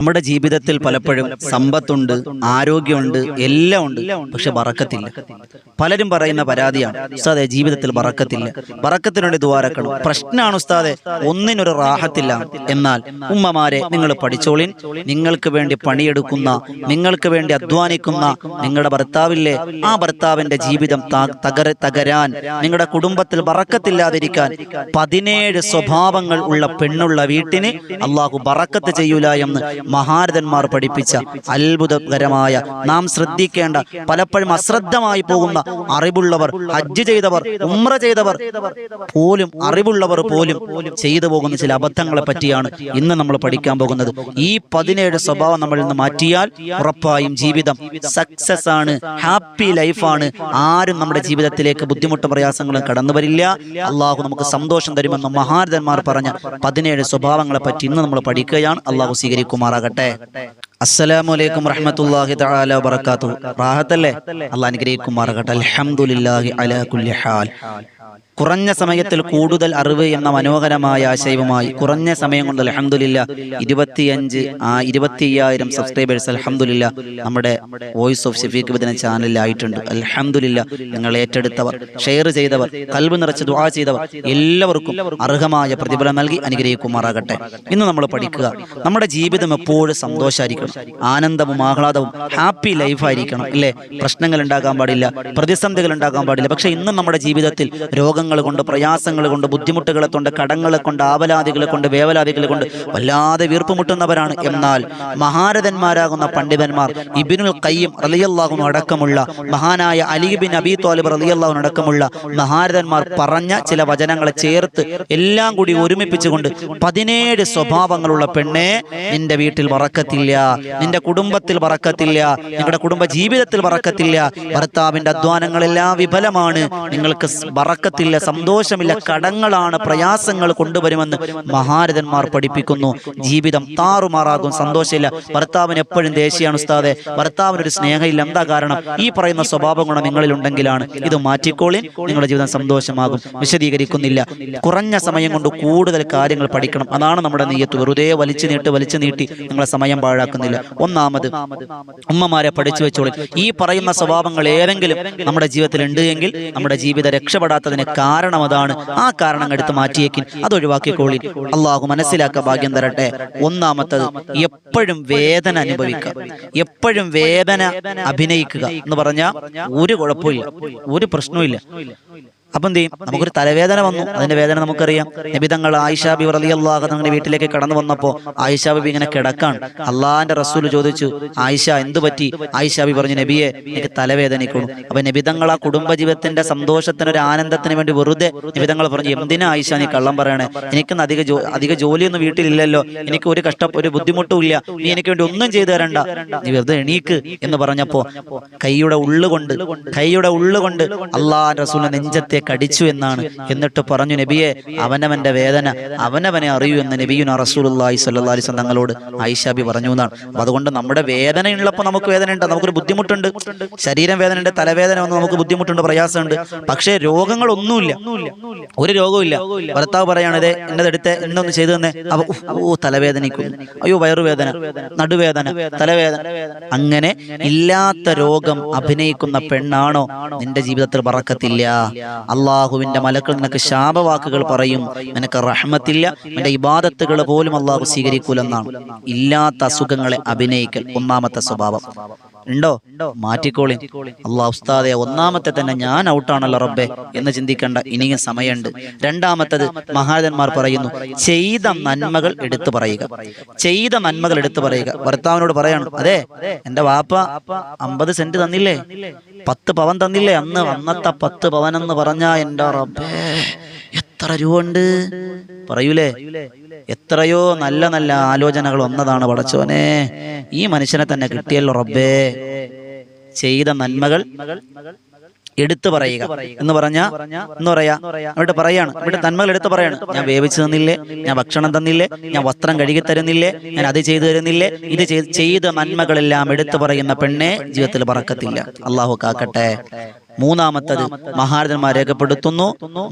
നമ്മുടെ ജീവിതത്തിൽ പലപ്പോഴും സമ്പത്തുണ്ട് ആരോഗ്യമുണ്ട് എല്ലാം ഉണ്ട് പക്ഷെ ബറക്കത്തില്ല പലരും പറയുന്ന പരാതിയാണ് ഉസ്താദെ ജീവിതത്തിൽ ബറക്കത്തില്ല വറക്കത്തിനുള്ള ദ്വാരക്കണം പ്രശ്നമാണ് ഉസ്താദെ ഒന്നിനൊരു റാഹത്തില്ല. എന്നാൽ ഉമ്മമാരെ നിങ്ങൾ പഠിച്ചോളിൻ. നിങ്ങൾക്ക് വേണ്ടി പണിയെടുക്കുന്ന നിങ്ങൾക്ക് വേണ്ടി അധ്വാനിക്കുന്ന നിങ്ങളുടെ ഭർത്താവില്ലേ ആ ഭർത്താവിന്റെ ജീവിതം തകര തകരാൻ നിങ്ങളുടെ കുടുംബത്തിൽ ബറക്കത്തില്ലാതിരിക്കാൻ പതിനേഴ് സ്വഭാവങ്ങൾ ഉള്ള പെണ്ണുള്ള വീട്ടിന് അള്ളാഹു ബറക്കത്ത് ചെയ്യൂല എന്ന് മഹാരഥന്മാർ പഠിപ്പിച്ച അത്ഭുതകരമായ നാം ശ്രദ്ധിക്കേണ്ട പലപ്പോഴും അശ്രദ്ധമായി പോകുന്ന അറിവുള്ളവർ ഹജ്ജ് ചെയ്തവർ ഉമ്ര ചെയ്തവർ പോലും അറിവുള്ളവർ പോലും ചെയ്തു പോകുന്ന ചില അബദ്ധങ്ങളെ പറ്റിയാണ് ഇന്ന് നമ്മൾ പഠിക്കാൻ പോകുന്നത്. ഈ പതിനേഴ് സ്വഭാവം നമ്മൾ ഇന്ന് മാറ്റിയാൽ ഉറപ്പായും ജീവിതം സക്സസ് ആണ് ഹാപ്പി ലൈഫാണ് ആരും നമ്മുടെ ജീവിതത്തിലേക്ക് ബുദ്ധിമുട്ടും പ്രയാസങ്ങളും കടന്നു വരില്ല. അള്ളാഹു നമുക്ക് സന്തോഷം തരുമെന്ന് മഹാരഥന്മാർ പറഞ്ഞ പതിനേഴ് സ്വഭാവങ്ങളെ പറ്റി ഇന്ന് നമ്മൾ പഠിക്കുകയാണ്. അള്ളാഹു സ്വീകരിക്കുമാറാകട്ടെ. അസ്സലാമു അലൈക്കും റഹ്മത്തുള്ളാഹി തആല വബറകാതുഹു. റാഹത്തല്ലേ? അല്ലാഹ് അനുഗ്രഹിക്കുമാറാകട്ടെ. അൽഹംദുലില്ലാഹി അലാ കുല്ലി ഹാൽ. കുറഞ്ഞ സമയത്തിൽ കൂടുതൽ അറിവ് എന്ന മനോഹരമായ ആശയവുമായി കുറഞ്ഞ സമയം കൊണ്ട് അലഹമുല്ല ഇരുപത്തിയഞ്ച് ആ ഇരുപത്തി അയ്യായിരം സബ്സ്ക്രൈബേഴ്സ് അലഹമുല്ല നമ്മുടെ വോയിസ് ഓഫ് ഷഫീഖ് ബദിന ചാനലിലായിട്ടുണ്ട് അലഹമുല്ല നിങ്ങൾ ഏറ്റെടുത്തവർ ഷെയർ ചെയ്തവർ കൽവ് നിറച്ച് ദുആ ചെയ്തവർ എല്ലാവർക്കും അർഹമായ പ്രതിഫലം നൽകി അനുഗ്രഹിക്കുമാറാകട്ടെ. ഇന്ന് നമ്മൾ പഠിക്കുക നമ്മുടെ ജീവിതം എപ്പോഴും സന്തോഷമായിരിക്കണം ആനന്ദവും ആഹ്ലാദവും ഹാപ്പി ലൈഫായിരിക്കണം അല്ലേ? പ്രശ്നങ്ങൾ ഉണ്ടാകാൻ പാടില്ല പ്രതിസന്ധികൾ ഉണ്ടാകാൻ പാടില്ല. പക്ഷെ ഇന്നും നമ്മുടെ ജീവിതത്തിൽ രോഗങ്ങൾ കൊണ്ട് പ്രയാസങ്ങൾ കൊണ്ട് ബുദ്ധിമുട്ടുകളെ കൊണ്ട് കടങ്ങളെ കൊണ്ട് ആവലാദികളെ കൊണ്ട് വേവലാദികളെ കൊണ്ട് വല്ലാതെ വീർപ്പുമുട്ടുന്നവരാണ്. എന്നാൽ മഹാരഥന്മാരാകുന്ന പണ്ഡിതന്മാർ ഇബിനുൽ കയ്യം റലിയല്ലാഹുൻ അടക്കമുള്ള മഹാനായ അലി ബിൻ അബി തോലിബ് റലിയല്ലാഹുൻ അടക്കമുള്ള മഹാരഥന്മാർ പറഞ്ഞ ചില വചനങ്ങളെ ചേർത്ത് എല്ലാം കൂടി ഒരുമിപ്പിച്ചുകൊണ്ട് പതിനേഴ് സ്വഭാവങ്ങളുള്ള പെണ്ണെ നിന്റെ വീട്ടിൽ വറക്കത്തില്ല നിന്റെ കുടുംബത്തിൽ വറക്കത്തില്ല നിങ്ങളുടെ കുടുംബ ജീവിതത്തിൽ വറക്കത്തില്ല ഭർത്താവിന്റെ അധ്വാനങ്ങളെല്ലാം വിഫലമാണ് നിങ്ങൾക്ക് വറക്കത്തില്ല സന്തോഷമില്ല കടങ്ങളാണ് പ്രയാസങ്ങൾ കൊണ്ടുവരുമെന്ന് മഹാരഥന്മാർ പഠിപ്പിക്കുന്നു. ജീവിതം താറുമാറാകും. സന്തോഷമില്ല. ഭർത്താവിന് എപ്പോഴും ദേഷ്യമാണ് ഉസ്താദെ. ഭർത്താവിനൊരു സ്നേഹമില്ല. എന്താ കാരണം? ഈ പറയുന്ന സ്വഭാവ ഗുണം നിങ്ങളിൽ ഉണ്ടെങ്കിലാണ് ഇത് മാറ്റിക്കോളിൻ നിങ്ങളുടെ ജീവിതം സന്തോഷമാകും. വിശദീകരിക്കുന്നില്ല. കുറഞ്ഞ സമയം കൊണ്ട് കൂടുതൽ കാര്യങ്ങൾ പഠിക്കണം. അതാണ് നമ്മുടെ നെയ്യത്ത് വെറുതെ വലിച്ചു നീട്ട് വലിച്ചു നീട്ടി നിങ്ങളെ സമയം പാഴാക്കുന്നില്ല. ഒന്നാമത് ഉമ്മമാരെ പഠിച്ചു വെച്ചോളി. ഈ പറയുന്ന സ്വഭാവങ്ങൾ ഏതെങ്കിലും നമ്മുടെ ജീവിതത്തിൽ ഉണ്ട് എങ്കിൽ നമ്മുടെ ജീവിതം രക്ഷപ്പെടാത്തതിന് കാരണം അതാണ്. ആ കാരണം എടുത്ത് മാറ്റിയേക്കിൻ. അത് ഒഴിവാക്കിക്കോളി. അള്ളാഹു മനസ്സിലാക്ക ഭാഗ്യം തരട്ടെ. ഒന്നാമത്തത് എപ്പോഴും വേദന അനുഭവിക്കുക. എപ്പോഴും വേദന അഭിനയിക്കുക എന്ന് പറഞ്ഞാൽ ഒരു കുഴപ്പമില്ല. ഒരു പ്രശ്നവും അപ്പൊ എന്ത് ചെയ്യും? നമുക്കൊരു തലവേദന വന്നു. അതിന്റെ വേദന നമുക്കറിയാം. നബിതങ്ങൾ ആയിഷാ ബി റലി അള്ളാഹ് തങ്ങളുടെ വീട്ടിലേക്ക് കടന്നു വന്നപ്പോ ആയിഷാ ബി ഇങ്ങനെ കിടക്കാണ്. അള്ളാഹിന്റെ റസൂൽ ചോദിച്ചു ആയിഷ എന്തു പറ്റി? ആയിഷാ ബി പറഞ്ഞു നബിയെ എനിക്ക് തലവേദനിക്കുന്നു. അപ്പൊ നബിതങ്ങൾ ആ കുടുംബജീവിതത്തിന്റെ സന്തോഷത്തിന് ഒരു ആനന്ദത്തിന് വേണ്ടി വെറുതെ നബിതങ്ങൾ പറഞ്ഞു എന്തിനാ ആയിഷ നീ കള്ളം പറയണേ? എനിക്കൊന്നും അധിക അധിക ജോലിയൊന്നും വീട്ടിലില്ലല്ലോ. എനിക്ക് ഒരു കഷ്ട ഒരു ബുദ്ധിമുട്ടും ഇല്ല. നീ എനിക്ക് വേണ്ടി ഒന്നും ചെയ്തു തരണ്ട. നീ വെറുതെ എണീക്ക്. എന്ന് പറഞ്ഞപ്പോ കൈയുടെ ഉള്ളുകൊണ്ട് കൈയുടെ ഉള്ളുകൊണ്ട് അള്ളാഹ് റസൂലിന്റെ നെഞ്ചത്തെ കടിച്ചു എന്നാണ്. എന്നിട്ട് പറഞ്ഞു നബിയെ അവനവന്റെ വേദന അവനവനെ അറിയൂ എന്ന് നബിയുന അലൈഹി വസല്ലം തങ്ങളോട് ആയിഷാബി പറഞ്ഞു എന്നാണ്. അതുകൊണ്ട് നമ്മുടെ വേദനയുള്ളപ്പോൾ നമുക്ക് വേദന ഉണ്ട് നമുക്കൊരു ബുദ്ധിമുട്ടുണ്ട്. ശരീരം വേദന ഉണ്ട് തലവേദന വന്ന് നമുക്ക് ബുദ്ധിമുട്ടുണ്ട് പ്രയാസമുണ്ട്. പക്ഷേ രോഗങ്ങളൊന്നുമില്ല. ഒരു രോഗമില്ല ഭർത്താവ് പറയാണ് ഇതേ എന്നത് എടുത്ത് എന്നൊന്ന് ചെയ്തു തന്നെ. ഓ തലവേദനിക്കുന്നു അയ്യോ വയറുവേദന നടുവേദന തലവേദന. അങ്ങനെ ഇല്ലാത്ത രോഗം അഭിനയിക്കുന്ന പെണ്ണാണോ? നിന്റെ ജീവിതത്തിൽ പറക്കത്തില്ല അള്ളാഹുവിന്റെ മലക്കൾ നിനക്ക് ശാപവാക്കുകൾ പറയും. നിനക്ക് റഹ്മത്തില്ല. നിന്റെ ഇബാദത്തുകൾ പോലും അള്ളാഹു സ്വീകരിക്കൂലെന്നാണ്. ഇല്ലാത്ത അസുഖങ്ങളെ അഭിനയിക്കൽ ഒന്നാമത്തെ സ്വഭാവം. ഉണ്ടോ? മാറ്റിക്കോളി. അള്ളാ ഉസ്താദെ ഒന്നാമത്തെ തന്നെ ഞാൻ ഔട്ടാണല്ലോ റബ്ബെ എന്ന് ചിന്തിക്കേണ്ട. ഇനിയും സമയമുണ്ട്. രണ്ടാമത്തത് മഹാരഥന്മാർ പറയുന്നു ചെയ്ത നന്മകൾ എടുത്തു പറയുക. ചെയ്ത നന്മകൾ എടുത്തു പറയുക. ഭർത്താവിനോട് പറയാണ് അതെ എന്റെ വാപ്പ അമ്പത് സെന്റ് തന്നില്ലേ? പത്ത് പവൻ തന്നില്ലേ? അന്ന് അന്നത്തെ പത്ത് പവൻ എന്ന് പറഞ്ഞാ എന്റെ റബ്ബേ? എത്ര രൂപ ഉണ്ട് പറയൂലേ? എത്രയോ നല്ല നല്ല ആലോചനകൾ വന്നതാണ് പടച്ചോനെ. ഈ മനുഷ്യനെ തന്നെ കിട്ടിയല്ലോ റബ്ബേ. ചെയ്ത നന്മകൾ എടുത്തു പറയുക എന്ന് പറഞ്ഞ എന്ന് പറയാ. അവിടെ പറയാണ് അവിടെ നന്മകൾ എടുത്തു പറയാണ്. ഞാൻ വേവിച്ചു തന്നില്ലേ? ഞാൻ ഭക്ഷണം തന്നില്ലേ? ഞാൻ വസ്ത്രം കഴുകി തരുന്നില്ലേ? ഞാൻ അത് ചെയ്തു തരുന്നില്ലേ? ഇത് ചെയ്ത നന്മകളെല്ലാം എടുത്തു പറയുന്ന പെണ്ണെ ജീവിതത്തിൽ പറക്കത്തില്ല അള്ളാഹു കാക്കട്ടെ. മൂന്നാമത്തത് മഹാരഥന്മാർ രേഖപ്പെടുത്തുന്നു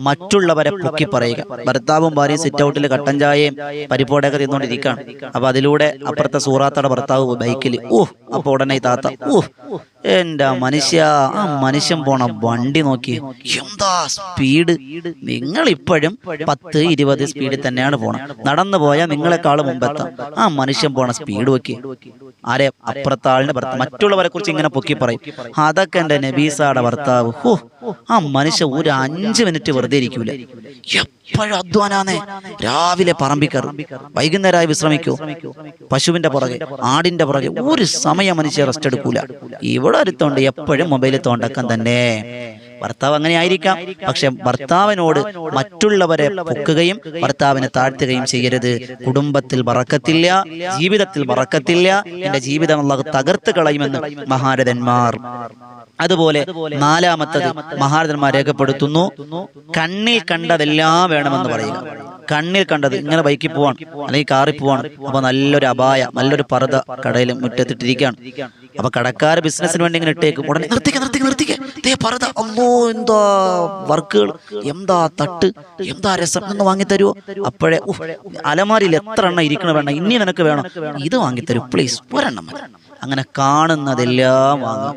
മറ്റുള്ളവരെ പൊക്കി പറയുക ഭർത്താവും ഭാര്യയും സിറ്റ് ഔട്ടിൽ കട്ടൻ ചായയും പരിപ്പോടൊക്കെ തിന്നുകൊണ്ടിരിക്കുകയാണ്. അപ്പൊ അതിലൂടെ അപ്പുറത്തെ സൂറാത്തയുടെ ഭർത്താവ് ബൈക്കിൽ ഓ അപ്പൊ ഉടനെ താത്ത ഓ എന്റെ മനുഷ്യ ആ മനുഷ്യൻ പോണ വണ്ടി നോക്കി എന്താ സ്പീഡ്? നിങ്ങൾ ഇപ്പോഴും പത്ത് ഇരുപത് സ്പീഡിൽ തന്നെയാണ് പോണം നടന്നു പോയാൽ നിങ്ങളെക്കാളും മുമ്പെത്താം. ആ മനുഷ്യൻ പോണ സ്പീഡ് നോക്കി. ആരെ? അപ്പുറത്താളിന്റെ ഭർത്താവ്. മറ്റുള്ളവരെ കുറിച്ച് ഇങ്ങനെ പൊക്കി പറയും അതൊക്കെ എന്റെ നബീസയുടെ ഭർത്താവ് ഹോ ആ മനുഷ്യ ഒരു അഞ്ച് മിനിറ്റ് വെറുതെ ഇരിക്കൂല. എപ്പോഴും അധ്വാനാന്നേ. രാവിലെ പറമ്പിക്കറും വൈകുന്നേരമായി വിശ്രമിക്കൂ. പശുവിന്റെ പുറകെ ആടിന്റെ പുറകെ ഒരു സമയം മനുഷ്യ റെസ്റ്റ് എടുക്കൂല. ഇവിടെ അടുത്തോണ്ട് എപ്പോഴും മൊബൈലിൽ തോണ്ടക്കം തന്നെ. ഭർത്താവ് അങ്ങനെ ആയിരിക്കാം. പക്ഷെ ഭർത്താവിനോട് മറ്റുള്ളവരെ പൊക്കുകയും ഭർത്താവിനെ താഴ്ത്തുകയും ചെയ്യരുത്. കുടുംബത്തിൽ വറക്കത്തില്ല ജീവിതത്തിൽ വറക്കത്തില്ല. എന്റെ ജീവിതം അള്ളാഹു തകർത്ത് കളയുമെന്ന് മഹാരഥന്മാർ. അതുപോലെ നാലാമത്തത് മഹാരഥന്മാർ രേഖപ്പെടുത്തുന്നു. കണ്ണിൽ കണ്ടതെല്ലാം വേണമെന്ന് പറയുക. കണ്ണിൽ കണ്ടത് ഇങ്ങനെ ബൈക്കിൽ പോവാണ്. അല്ലെങ്കിൽ കാറിൽ പോവാണ്. അപ്പൊ നല്ലൊരു അപായ നല്ലൊരു പർദ്ദ കടയിൽ മുറ്റത്തിട്ടിരിക്കുകയാണ്. അപ്പൊ കടക്കാർ ബിസിനസ്സിന് വേണ്ടി ഇങ്ങനെ ഇട്ടേക്കും. ഉടനെ നിർത്തിക്ക നിർത്തിക്ക നിർത്തിക്ക. ദേ അമ്മോ എന്താ വർക്കുകൾ? എന്താ തട്ട്? എന്താ രസം? എന്ന് വാങ്ങിത്തരുമോ അപ്പോഴേ അലമാരിയിൽ എത്ര എണ്ണം ഇരിക്കണ വേണം ഇനി നിനക്ക് വേണം? ഇത് വാങ്ങിത്തരൂ പ്ലീസ് ഒരെണ്ണം അങ്ങനെ കാണുന്നതെല്ലാം വാങ്ങും.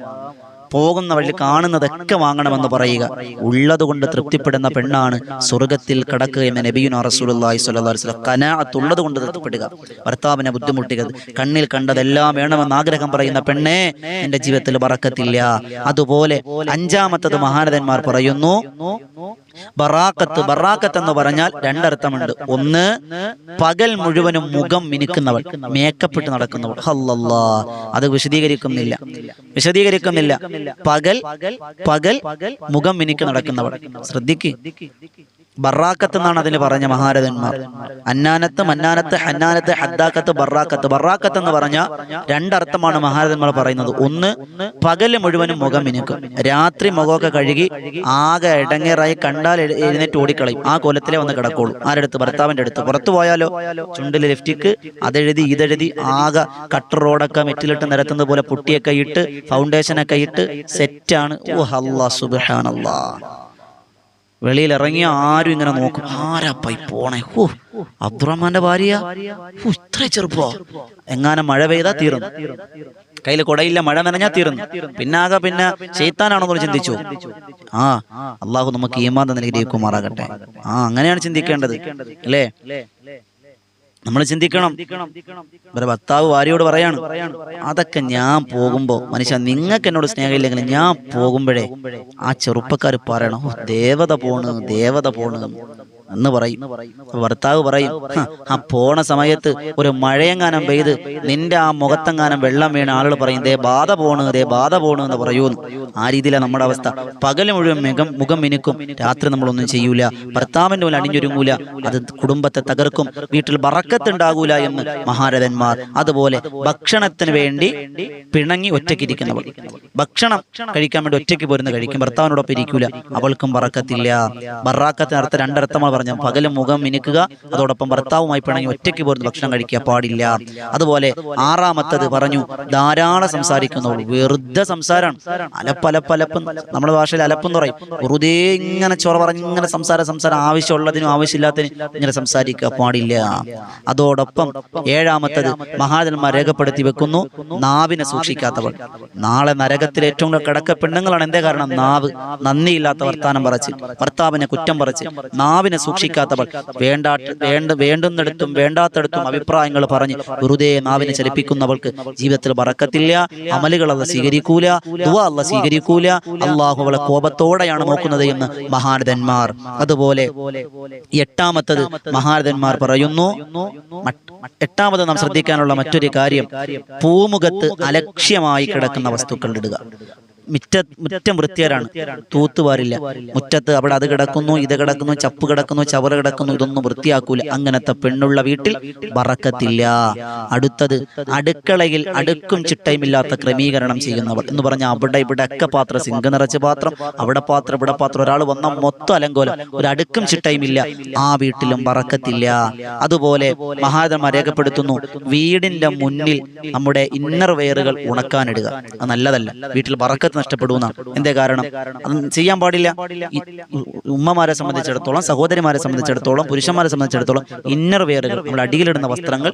പോകുന്ന വഴി കാണുന്നതൊക്കെ വാങ്ങണമെന്ന് പറയുക. ഉള്ളതുകൊണ്ട് തൃപ്തിപ്പെടുന്ന പെണ്ണാണ് സ്വർഗത്തിൽ കടക്കുക എന്ന നബിയുന റസൂലുള്ളാഹി സ്വല്ലല്ലാഹു അലൈഹി വസല്ലം. കനാഅത്ത് ഉള്ളത് കൊണ്ട് തൃപ്തിപ്പെടുക. ഭർത്താവിനെ ബുദ്ധിമുട്ടുക കണ്ണിൽ കണ്ടതെല്ലാം വേണമെന്ന് ആഗ്രഹം പറയുന്ന പെണ്ണെ എന്റെ ജീവിതത്തിൽ പറക്കത്തില്ല അതുപോലെ അഞ്ചാമത്തത് മഹാനതന്മാർ പറയുന്നു ബറാക്കത്ത് ബറാക്കത്ത് എന്ന് പറഞ്ഞാൽ രണ്ടർത്ഥമുണ്ട്. ഒന്ന് പകൽ മുഴുവനും മുഖം മിനുക്കുന്നവൾ മേക്കപ്പ് ഇട്ട് നടക്കുന്നവൾ. ഹല്ലല്ലാ. അത് വിശദീകരിക്കുന്നില്ല. വിശദീകരിക്കുന്നില്ല. പകൽ പകൽ മുഖം മിനുക്കി നടക്കുന്നവൾ. ശ്രദ്ധിക്ക്. ബറാക്കത്ത് എന്നാണ് അതിന് പറഞ്ഞ മഹാരഥന്മാർ. അന്നാനത്ത് മന്നാനത്ത് ഹന്നാനത്ത് ഹദ്ദാക്കത്ത് ബറാക്കത്ത്. ബറാക്കത്ത് എന്ന് പറഞ്ഞ രണ്ടർത്ഥമാണ് മഹാരഥന്മാർ പറയുന്നത്. ഒന്ന് പകൽ മുഴുവനും മുഖം മിനുക്കും. രാത്രി മുഖമൊക്കെ കഴുകി ആകെ ഇടങ്ങേറായി കണ്ടാൽ എഴുന്നേറ്റ് ഓടിക്കളയും. ആ കോലത്തിലേ വന്ന് കിടക്കുള്ളൂ. ആരടുത്ത്? ഭർത്താവിന്റെ അടുത്ത്. പുറത്തു പോയാലോ? ചുണ്ടിൽ ലിഫ്റ്റിക്ക് അതെഴുതി ഇതെഴുതി ആകെ കട്ടർ റോഡൊക്കെ മെറ്റിലിട്ട് നിരത്തുന്നത് പോലെ പുട്ടിയൊക്കെ ഇട്ട് ഫൗണ്ടേഷനൊക്കെ ഇട്ട് സെറ്റാണ് ഓ അല്ലാ സുബ്ഹാനല്ലാ. വെളിയിൽ ഇറങ്ങിയ ആരും ഇങ്ങനെ നോക്കും. ആരാപ്പായി പോണേ? ഹോ അബ്ദുറഹ്മാന്റെ ഭാര്യ? ഇത്ര ചെറുപ്പോ? എങ്ങാനും മഴ പെയ്താ തീർന്നു. കയ്യിൽ കൊടയില്ല മഴ നനഞ്ഞാ തീർന്നു. പിന്നാകെ പിന്നെ ചെയ്ത്താനാണെന്നൊരു ചിന്തിച്ചു. ആ അള്ളാഹു നമുക്ക് ഈമാൻ കുമാറാകട്ടെ ആ അങ്ങനെയാണ് ചിന്തിക്കേണ്ടത്. അല്ലേ? നമ്മൾ ചിന്തിക്കണം. ഇവരെ ഭർത്താവ് ഭാര്യയോട് പറയാണ് അതൊക്കെ ഞാൻ പോകുമ്പോ മനുഷ്യ നിങ്ങൾക്ക് എന്നോട് സ്നേഹമില്ലെങ്കിൽ ഞാൻ പോകുമ്പോഴേ ആ ചെറുപ്പക്കാർ പറയണം ദേവത പോണ് ദേവത പോണ്. എന്ന് പറയും. ഭർത്താവ് പറയും ആ പോണ സമയത്ത് ഒരു മഴയെങ്ങാനം പെയ്ത് നിന്റെ ആ മുഖത്തെങ്ങാനം വെള്ളം വീണ ആളുകൾ പറയും ദേ ബാധ പോണ് ദേ ബാധ പോണ് എന്ന് പറയൂന്ന് ആ രീതിയിലാണ് നമ്മുടെ അവസ്ഥ. പകൽ മുഴുവൻ മുഖം മുഖം മിനുക്കും രാത്രി നമ്മളൊന്നും ചെയ്യൂല. ഭർത്താവിന്റെ മുന്നിൽ അണിഞ്ഞൊരുങ്ങൂല അത് കുടുംബത്തെ തകർക്കും. വീട്ടിൽ വറക്കത്തുണ്ടാകൂല എന്ന് മഹാരഥന്മാർ. അതുപോലെ ഭക്ഷണത്തിന് വേണ്ടി പിണങ്ങി ഒറ്റയ്ക്കിരിക്കുന്നവൾ ഭക്ഷണം കഴിക്കാൻ വേണ്ടി ഒറ്റയ്ക്ക് പോരുന്ന കഴിക്കും. ഭർത്താവിനോടൊപ്പം ഇരിക്കൂല. അവൾക്കും വറക്കത്തില്ല ബറാക്കത്തിനർത്ഥം രണ്ടർത്ഥമാണ് പറഞ്ഞത് പകലും മുഖം മിനുക്കുക അതോടൊപ്പം ഭർത്താവുമായി പിണങ്ങി ഒറ്റയ്ക്ക് പോരുന്ന ഭക്ഷണം കഴിക്കുക പാടില്ല. അതുപോലെ ആറാമത്തത് പറഞ്ഞു ധാരാളം സംസാരിക്കുന്നവൾ വെറുതെ സംസാരമാണ് അലപ്പലപ്പലപ്പം നമ്മുടെ ഭാഷയിൽ അലപ്പെന്ന് പറയും. വെറുതെ ഇങ്ങനെ ചൊറ പറഞ്ഞ് ഇങ്ങനെ സംസാര സംസാരം ആവശ്യമുള്ളതിനും ആവശ്യമില്ലാത്തതിനും ഇങ്ങനെ സംസാരിക്കുക പാടില്ല. അതോടൊപ്പം ഏഴാമത്തത് മഹാജന്മാർ രേഖപ്പെടുത്തി വെക്കുന്നു നാവിനെ സൂക്ഷിക്കാത്തവൾ. നാളെ നരകത്തിൽ ഏറ്റവും കിടക്ക പെണ്ണുങ്ങളാണ്. എന്തേ കാരണം? നാവ്. നന്ദിയില്ലാത്ത വർത്താനം പറച്ച് ഭർത്താവിനെ കുറ്റം പറച്ച് നാവിനെ സൂക്ഷിക്കാത്തവൾ വേണ്ടാട്ട് വേണ്ട വേണ്ടുന്നിടത്തും വേണ്ടാത്തടത്തും അഭിപ്രായങ്ങൾ പറഞ്ഞ് വെറുതെ നാവിനെ ചലിപ്പിക്കുന്നവൾക്ക് ജീവിതത്തിൽ പറക്കത്തില്ല അമലുകൾ അല്ല സ്വീകരിക്കൂല ദുവ അല്ല സ്വീകരിക്കൂല. അള്ളാഹു അവളെ കോപത്തോടെയാണ് നോക്കുന്നത് എന്ന് മഹാരഥന്മാർ അതുപോലെ എട്ടാമത്തത് മഹാരഥന്മാർ പറയുന്നു എട്ടാമത് നാം ശ്രദ്ധിക്കാനുള്ള മറ്റൊരു കാര്യം പൂമുഖത്ത് അലക്ഷ്യമായി കിടക്കുന്ന വസ്തുക്കൾ ഇടുക. മുറ്റ മുറ്റം വൃത്തിയാരാണ് തൂത്തുവാരില്ല മുറ്റത്ത് അവിടെ അത് കിടക്കുന്നു ഇത് കിടക്കുന്നു ചപ്പ് കിടക്കുന്നു ചവറ് കിടക്കുന്നു ഇതൊന്നും വൃത്തിയാക്കൂല. അങ്ങനത്തെ പെണ്ണുള്ള വീട്ടിൽ വറക്കത്തില്ല. അടുത്തത് അടുക്കളയിൽ അടുക്കും ചിട്ടയുമില്ലാത്ത ക്രമീകരണം ചെയ്യുന്നവർ എന്ന് പറഞ്ഞാൽ അവിടെ ഇവിടെ ഒക്കെ പാത്രം സിങ്ക് നിറച്ച പാത്രം അവിടെ പാത്രം ഇവിടെ പാത്രം. ഒരാൾ വന്ന മൊത്തം അലങ്കോലം. ഒരു അടുക്കും ചിട്ടയുമില്ല. ആ വീട്ടിലും വറക്കത്തില്ല. അതുപോലെ മഹാദമ രേഖപ്പെടുത്തുന്നു വീടിന്റെ മുന്നിൽ നമ്മുടെ ഇന്നർ വെയറുകൾ ഉണക്കാനിടുക. അത് നല്ലതല്ല. വീട്ടിൽ ബറക്കത്ത് നഷ്ടപ്പെടുന്ന എന്തേ കാരണം? അത് ചെയ്യാൻ പാടില്ല. ഉമ്മമാരെ സംബന്ധിച്ചിടത്തോളം സഹോദരിമാരെ സംബന്ധിച്ചിടത്തോളം പുരുഷന്മാരെ സംബന്ധിച്ചിടത്തോളം ഇന്നർ വെയറുകൾ നമ്മൾ അടിയിലിടുന്ന വസ്ത്രങ്ങൾ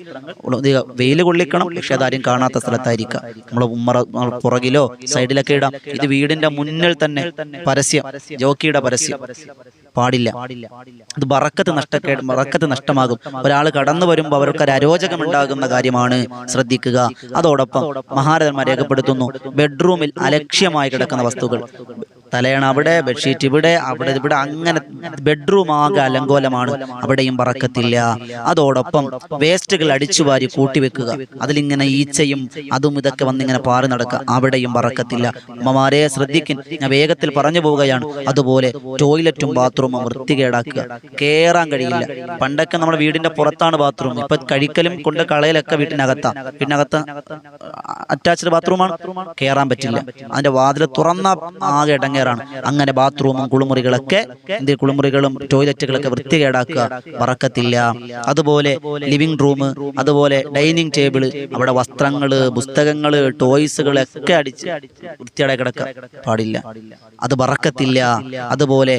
വെയിൽ കൊള്ളിക്കണം. പക്ഷെ അതാരും കാണാത്ത സ്ഥലത്തായിരിക്കാം. നമ്മൾ ഉമ്മറ പുറകിലോ സൈഡിലൊക്കെ ഇടാം. ഇത് വീടിന്റെ മുന്നിൽ തന്നെ പരസ്യം ജോക്കിയുടെ പരസ്യം. പാടില്ല. അത് ബറക്കത്ത് നഷ്ടക്കേട് ബറക്കത്ത് നഷ്ടമാകും. ഒരാൾ കടന്നു വരുമ്പോൾ അവർക്ക് ഒരു അരോചകം ഉണ്ടാകുന്ന കാര്യമാണ്. ശ്രദ്ധിക്കുക. അതോടൊപ്പം മഹാരഥന്മാർ രേഖപ്പെടുത്തുന്നു. ബെഡ്റൂമിൽ അലക്ഷ്യമായി കിടക്കുന്ന വസ്തുക്കൾ. തലയാണ് അവിടെ ബെഡ്ഷീറ്റ് ഇവിടെ അവിടെ ഇവിടെ അങ്ങനെ ബെഡ്റൂം ആകെ അലങ്കോലമാണ്. അവിടെയും പറക്കത്തില്ല. അതോടൊപ്പം വേസ്റ്റുകൾ അടിച്ചു വാരി കൂട്ടിവെക്കുക. അതിലിങ്ങനെ ഈച്ചയും അതും ഇതൊക്കെ വന്നിങ്ങനെ പാറി നടക്കുക. അവിടെയും പറക്കത്തില്ല. ഉമ്മമാരെ ശ്രദ്ധിക്കും. ഞാൻ വേഗത്തിൽ പറഞ്ഞു പോവുകയാണ്. അതുപോലെ ടോയ്ലറ്റും ബാത്റൂമും വൃത്തികേടാക്കുക. കയറാൻ കഴിയില്ല. പണ്ടൊക്കെ നമ്മുടെ വീടിന്റെ പുറത്താണ് ബാത്റൂം ഇപ്പൊ കഴിക്കലും കൊണ്ട് കളയലൊക്കെ വീട്ടിനകത്താ. വീട്ടിനകത്ത്. അറ്റാച്ച്ഡ് ബാത്റൂമാണ് കയറാൻ പറ്റില്ല. അതിന്റെ വാതിൽ തുറന്ന ആകെ ഇടങ്ങേറാണ്. അങ്ങനെ ബാത്റൂമും കുളിമുറികളൊക്കെ എന്ത് കുളിമുറികളും ടോയ്ലറ്റുകളൊക്കെ വൃത്തികേടാക്കുക. മറക്കത്തില്ല അതുപോലെ ലിവിംഗ് റൂം അതുപോലെ ഡൈനിങ് ടേബിൾ അവിടെ വസ്ത്രങ്ങൾ പുസ്തകങ്ങൾ ടോയ്സുകൾ ഒക്കെ അടിച്ച് വൃത്തിയുടെ കിടക്കാൻ പാടില്ല. അത് മറക്കത്തില്ല അതുപോലെ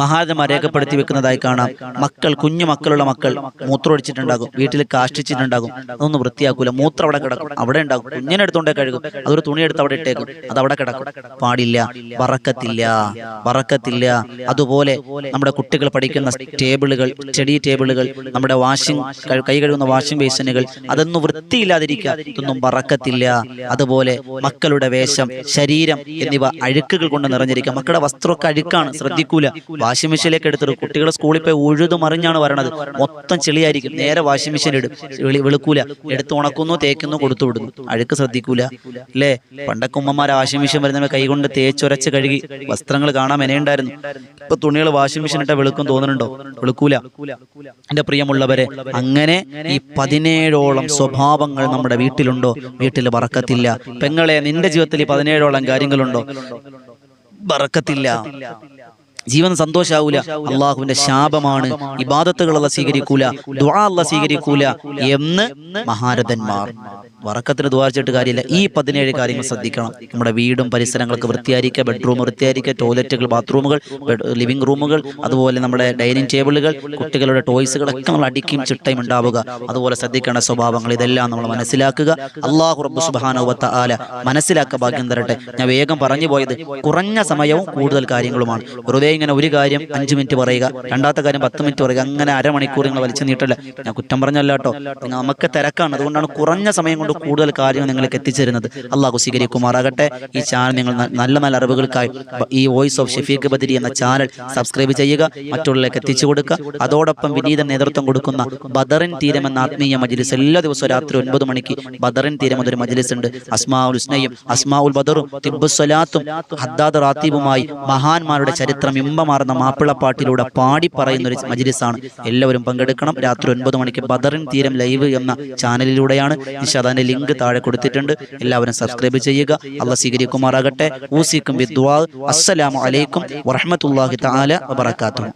മഹാരഥന്മാർ രേഖപ്പെടുത്തി വെക്കുന്നതായി കാണാം. മക്കൾ കുഞ്ഞു മക്കളുള്ള മക്കൾ മൂത്രമൊഴിച്ചിട്ടുണ്ടാകും. വീട്ടിൽ കാഷ്ടിച്ചിട്ടുണ്ടാകും. അതൊന്നും വൃത്തിയാക്കൂല. മൂത്രം അവിടെ കിടക്കും. അവിടെ ഉണ്ടാകും. കുഞ്ഞിനെ എടുത്തോണ്ടേ കഴുകും. അതൊരു തുണി എടുത്ത് അവിടെ ഇട്ടേക്കും. അത് അവിടെ കിടക്കും. പാടില്ല വറക്കത്തില്ല വറക്കത്തില്ല. അതുപോലെ നമ്മുടെ കുട്ടികൾ പഠിക്കുന്ന ടേബിളുകൾ ചെടി ടേബിളുകൾ നമ്മുടെ വാഷിംഗ് കൈ കഴുകുന്ന വാഷിംഗ് ബേസിനുകൾ അതൊന്നും വൃത്തിയില്ലാതിരിക്കുക. ഇതൊന്നും വറക്കത്തില്ല. അതുപോലെ മക്കളുടെ വേഷം ശരീരം എന്നിവ അഴുക്കുകൾ കൊണ്ട് നിറഞ്ഞിരിക്കുക. മക്കളുടെ വസ്ത്രമൊക്കെ അഴുക്കാണ് ശ്രദ്ധിക്കൂല. വാഷിംഗ് മെഷീനിലേക്ക് എടുത്തിട്ട് കുട്ടികൾ സ്കൂളിൽ പോയി ഉഴുതു മറിഞ്ഞാണ് വരണത്. മൊത്തം ചെളിയായിരിക്കും. നേരെ വാഷിംഗ് മെഷീൻ ഇടും. വെളി വെളുക്കൂല. എടുത്ത് ഉണക്കുന്നു തേക്കുന്നു കൊടുത്തു വിടുന്നു. അഴുക്ക് ശ്രദ്ധിക്കൂല. അല്ലേ? പണ്ടൊക്കെ ഉമ്മമാരെ വാഷിംഗ് മെഷീൻ വരുന്ന കൈകൊണ്ട് തേച്ചൊരച്ച് കഴുകി വസ്ത്രങ്ങൾ കാണാൻ മെനയുണ്ടായിരുന്നു. ഇപ്പൊ തുണികൾ വാഷിംഗ് മെഷീൻ ഇട്ട വെളുക്കും തോന്നുന്നുണ്ടോ? വെളുക്കൂല. എന്റെ പ്രിയമുള്ളവരെ അങ്ങനെ ഈ പതിനേഴോളം സ്വഭാവങ്ങൾ നമ്മുടെ വീട്ടിലുണ്ടോ? വീട്ടിൽ വറക്കത്തില്ല. പെങ്ങളെ നിന്റെ ജീവിതത്തിൽ ഈ പതിനേഴോളം കാര്യങ്ങളുണ്ടോ? വറക്കത്തില്ല. ജീവൻ സന്തോഷാവൂല. അള്ളാഹുവിന്റെ ശാപമാണ്. ഇബാദത്തുകൾ അല്ല സ്വീകരിക്കൂല. ദുആ സ്വീകരിക്കൂല. എന്ന് മഹാരഥന്മാർ. വറക്കത്തിന് ദ്വാരിച്ചിട്ട് കാര്യമില്ല. ഈ പതിനേഴ് കാര്യങ്ങൾ ശ്രദ്ധിക്കണം. നമ്മുടെ വീടും പരിസരങ്ങളൊക്കെ വൃത്തിയായിരിക്കുക ബെഡ്റൂം വൃത്തിയായിരിക്കുക ടോയ്ലറ്റുകൾ ബാത്റൂമുകൾ ലിവിംഗ് റൂമുകൾ അതുപോലെ നമ്മുടെ ഡൈനിങ് ടേബിളുകൾ കുട്ടികളുടെ ടോയ്സുകളൊക്കെ നമ്മൾ അടിക്കും ചിട്ടയും ഉണ്ടാവുക. അതുപോലെ ശ്രദ്ധിക്കേണ്ട സ്വഭാവങ്ങൾ ഇതെല്ലാം നമ്മൾ മനസ്സിലാക്കുക. അള്ളാഹു റബ്ബു സുബാനോവത്ത ആല മനസ്സിലാക്കുക ഭാഗ്യം തരട്ടെ. ഞാൻ വേഗം പറഞ്ഞു പോയത് കുറഞ്ഞ സമയവും കൂടുതൽ കാര്യങ്ങളുമാണ്. വെറുതെ ഇങ്ങനെ ഒരു കാര്യം അഞ്ച് മിനിറ്റ് പറയുക രണ്ടാമത്തെ കാര്യം പത്ത് മിനിറ്റ് പറയുക അങ്ങനെ അരമണിക്കൂർ നിങ്ങൾ വലിച്ചു നീട്ടല്ല? ഞാൻ കുറ്റം പറഞ്ഞല്ല നമുക്ക് തിരക്കാണ്. അതുകൊണ്ടാണ് കുറഞ്ഞ സമയം കൊണ്ട് കൂടുതൽ കാര്യങ്ങൾ നിങ്ങൾക്ക് എത്തിച്ചേരുന്നത്. അള്ളാഹു സ്വീകരിക്കുമാറാകട്ടെ. ഈ ചാനൽ നിങ്ങൾ നല്ല നല്ല അറിവുകൾക്കായി ഈ വോയിസ് ഓഫ് ഷെഫീഖ് ബദരി എന്ന ചാനൽ സബ്സ്ക്രൈബ് ചെയ്യുക. മറ്റുള്ളവരിലേക്ക് എത്തിച്ചു കൊടുക്കുക. അതോടൊപ്പം വിനീത നേതൃത്വം കൊടുക്കുന്ന ബദറിൻ തീരം എന്ന ആത്മീയ മജ്ലിസ് എല്ലാ ദിവസവും രാത്രി ഒൻപത് മണിക്ക് ബദറിൻ തീരം എന്നൊരു മജ്ലിസ് ഉണ്ട് അസ്മാഉൽ അസ്മാ അസ്മാഉൽ ബദറും തിബ്ബുസ്വലാത്തും ഹദ്ദാദ് റാത്തീബുമായി മഹാന്മാരുടെ ചരിത്രം ഇമ്പമാർന്ന മാപ്പിളപ്പാട്ടിലൂടെ പാടി പറയുന്ന ഒരു മജ്ലിസാണ്. എല്ലാവരും പങ്കെടുക്കണം. രാത്രി ഒൻപത് മണിക്ക് ബദറിൻ തീരം ലൈവ് എന്ന ചാനലിലൂടെയാണ് നിഷാദാന്റെ ലിങ്ക് താഴെ കൊടുത്തിട്ടുണ്ട്. എല്ലാവരും സബ്സ്ക്രൈബ് ചെയ്യുക. അള്ള സ്വീകരിക്കുമാറാകട്ടെ. ഊസിക്കും വിദ്വാ അസ്സലാമു അലൈക്കും വറഹ്മത്തുള്ളാഹി തആല വബറകാതുഹു.